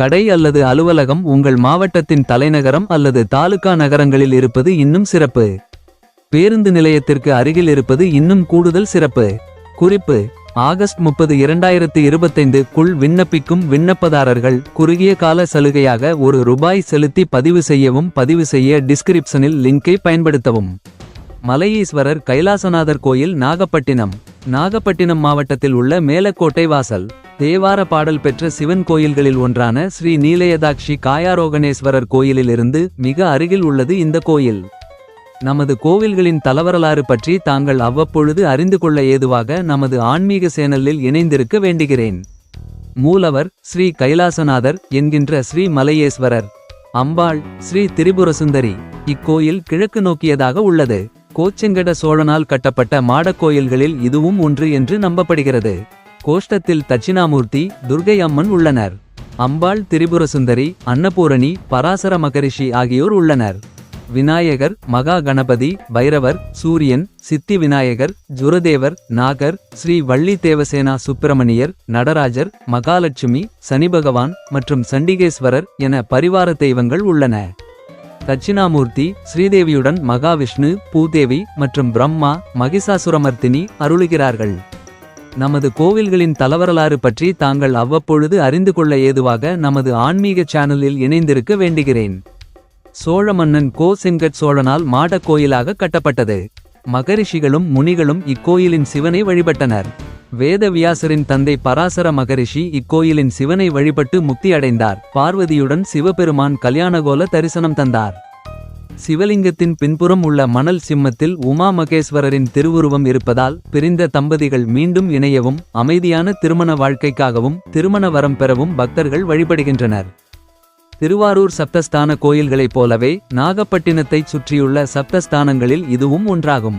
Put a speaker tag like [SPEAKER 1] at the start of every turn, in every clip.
[SPEAKER 1] கடை அல்லது அலுவலகம் உங்கள் மாவட்டத்தின் தலைநகரம் அல்லது தாலுகா நகரங்களில் இருப்பது இன்னும் சிறப்பு. பேருந்து நிலையத்திற்கு அருகில் இருப்பது இன்னும் கூடுதல் சிறப்பு. குறிப்பு ஆகஸ்ட் முப்பது இரண்டாயிரத்தி இருபத்தைந்து குள் விண்ணப்பிக்கும் விண்ணப்பதாரர்கள் குறுகிய கால சலுகையாக ஒரு ரூபாய் செலுத்தி பதிவு செய்யவும் பதிவு செய்ய டிஸ்கிரிப்ஷனில் லிங்கை பயன்படுத்தவும். மலையீஸ்வரர் கைலாசநாதர் கோயில் நாகப்பட்டினம். நாகப்பட்டினம் மாவட்டத்தில் உள்ள மேலக்கோட்டை வாசல். தேவார பாடல் பெற்ற சிவன் கோயில்களில் ஒன்றான ஸ்ரீ நீலயதாக்ஷி காயாரோகணேஸ்வரர் கோயிலிலிருந்து மிக அருகில் உள்ளது இந்த கோயில். நமது கோவில்களின் தலவரலாறு பற்றி தாங்கள் அவ்வப்பொழுது அறிந்து கொள்ள ஏதுவாக நமது ஆன்மீக சேனலில் இணைந்திருக்க வேண்டுகிறேன். மூலவர் ஸ்ரீ கைலாசநாதர் என்கின்ற ஸ்ரீ மலையேஸ்வரர். அம்பாள் ஸ்ரீ திரிபுரசுந்தரி. இக்கோயில் கிழக்கு நோக்கியதாக உள்ளது. கோச்செங்கட சோழனால் கட்டப்பட்ட மாடக் கோயில்களில் இதுவும் ஒன்று என்று நம்பப்படுகிறது. கோஷ்டத்தில் தட்சிணாமூர்த்தி துர்கை அம்மன் உள்ளனர். அம்பாள் திரிபுரசுந்தரி அன்னபூரணி பராசர மகரிஷி ஆகியோர் உள்ளனர். விநாயகர் மகா கணபதி பைரவர் சூரியன் சித்தி விநாயகர் ஜுரதேவர் நாகர் ஸ்ரீ வள்ளி தேவசேனா சுப்பிரமணியர் நடராஜர் மகாலட்சுமி சனி பகவான் மற்றும் சண்டிகேஸ்வரர் என பரிவார தெய்வங்கள் உள்ளன. தட்சிணாமூர்த்தி ஸ்ரீதேவியுடன் மகாவிஷ்ணு பூதேவி மற்றும் பிரம்மா மகிஷாசுரமர்த்தினி அருளுகிறார்கள். நமது கோவில்களின் தலவரலாறு பற்றி தாங்கள் அவ்வப்பொழுது அறிந்து கொள்ள ஏதுவாக நமது ஆன்மீக சேனலில் இணைந்திருக்க வேண்டுகிறேன். சோழ மன்னன் கோ செங்கட் சோழனால் மாடக் கோயிலாக கட்டப்பட்டது. மகரிஷிகளும் முனிகளும் இக்கோயிலின் சிவனை வழிபட்டனர். வேதவியாசரின் தந்தை பராசர மகரிஷி இக்கோயிலின் சிவனை வழிபட்டு முக்தி அடைந்தார் பார்வதியுடன் சிவபெருமான் கல்யாணகோல தரிசனம் தந்தார். சிவலிங்கத்தின் பின்புறம் உள்ள மணல் சிம்மத்தில் உமா மகேஸ்வரரின் திருவுருவம் இருப்பதால் பிரிந்த தம்பதிகள் மீண்டும் இணையவும் அமைதியான திருமண வாழ்க்கைக்காகவும் திருமண வரம் பெறவும் பக்தர்கள் வழிபடுகின்றனர். திருவாரூர் சப்தஸ்தான கோயில்களைப் போலவே நாகப்பட்டினத்தைச் சுற்றியுள்ள சப்தஸ்தானங்களில் இதுவும் ஒன்றாகும்.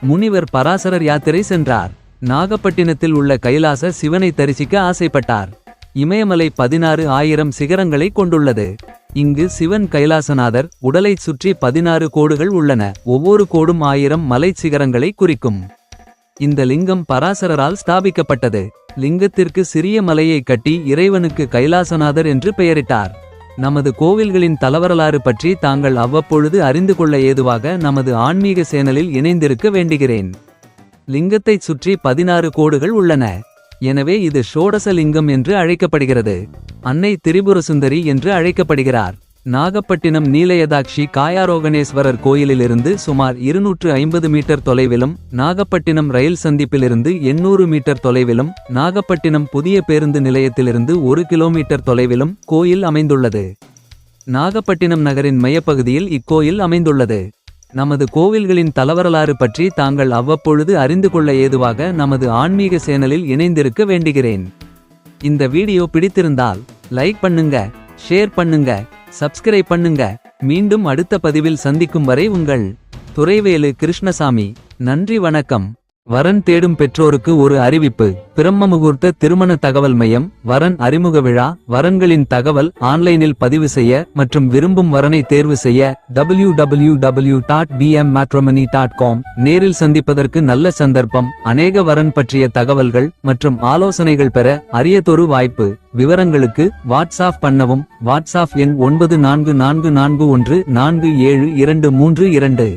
[SPEAKER 1] முனிவர் பராசரர் யாத்திரை சென்றார். நாகப்பட்டினத்தில் உள்ள கைலாச சிவனை தரிசிக்க ஆசைப்பட்டார். இமயமலை பதினாறு ஆயிரம் சிகரங்களை கொண்டுள்ளது. இங்கு சிவன் கைலாசநாதர் உடலைச் சுற்றி பதினாறு கோடுகள் உள்ளன. ஒவ்வொரு கோடும் ஆயிரம் மலைச் சிகரங்களை குறிக்கும். இந்த லிங்கம் பராசரரால் ஸ்தாபிக்கப்பட்டது. லிங்கத்திற்கு சிறிய மலையை கட்டி இறைவனுக்கு கைலாசநாதர் என்று பெயரிட்டார். நமது கோவில்களின் தலவரலாறு பற்றி தாங்கள் அவ்வப்பொழுது அறிந்து கொள்ள ஏதுவாக நமது ஆன்மீக சேனலில் இணைந்திருக்க வேண்டுகிறேன். லிங்கத்தைச் சுற்றி பதினாறு கோடுகள் உள்ளன. எனவே இது ஷோடசலிங்கம் என்று அழைக்கப்படுகிறது. அன்னை திரிபுரசுந்தரி என்று அழைக்கப்படுகிறார். நாகப்பட்டினம் நீலயதாக்ஷி காயாரோகணேஸ்வரர் கோயிலிலிருந்து சுமார் இருநூற்று ஐம்பது மீட்டர் தொலைவிலும் நாகப்பட்டினம் ரயில் சந்திப்பிலிருந்து எண்ணூறு மீட்டர் தொலைவிலும் நாகப்பட்டினம் புதிய பேருந்து நிலையத்திலிருந்து ஒரு கிலோமீட்டர் தொலைவிலும் கோயில் அமைந்துள்ளது. நாகப்பட்டினம் நகரின் மையப்பகுதியில் இக்கோயில் அமைந்துள்ளது. நமது கோவில்களின் தலவரலாறு பற்றி தாங்கள் அவ்வப்பொழுது அறிந்து கொள்ள ஏதுவாக நமது ஆன்மீக சேனலில் இணைந்திருக்க வேண்டுகிறேன். இந்த வீடியோ பிடித்திருந்தால் லைக் பண்ணுங்க ஷேர் பண்ணுங்க சப்ஸ்கிரைப் பண்ணுங்க. மீண்டும் அடுத்த பதிவில் சந்திக்கும் வரை உங்கள் துறைவேலு கிருஷ்ணசாமி. நன்றி வணக்கம். வரன் தேடும் பெற்றோருக்கு ஒரு அறிவிப்பு. பிரம்ம முகூர்த்த திருமண தகவல் மையம் வரன் அறிமுக விழா வரன்களின் தகவல் ஆன்லைனில் பதிவு செய்ய மற்றும் விரும்பும் வரனை தேர்வு செய்ய W W W dot BM dot com நேரில் சந்திப்பதற்கு நல்ல சந்தர்ப்பம். அநேக வரன் பற்றிய தகவல்கள் மற்றும் ஆலோசனைகள் பெற அரியதொரு வாய்ப்பு. விவரங்களுக்கு வாட்ஸ்ஆப் பண்ணவும். வாட்ஸ்ஆப் எண் ஒன்பது நான்கு நான்கு நான்கு ஒன்று நான்கு ஏழு இரண்டு மூன்று இரண்டு.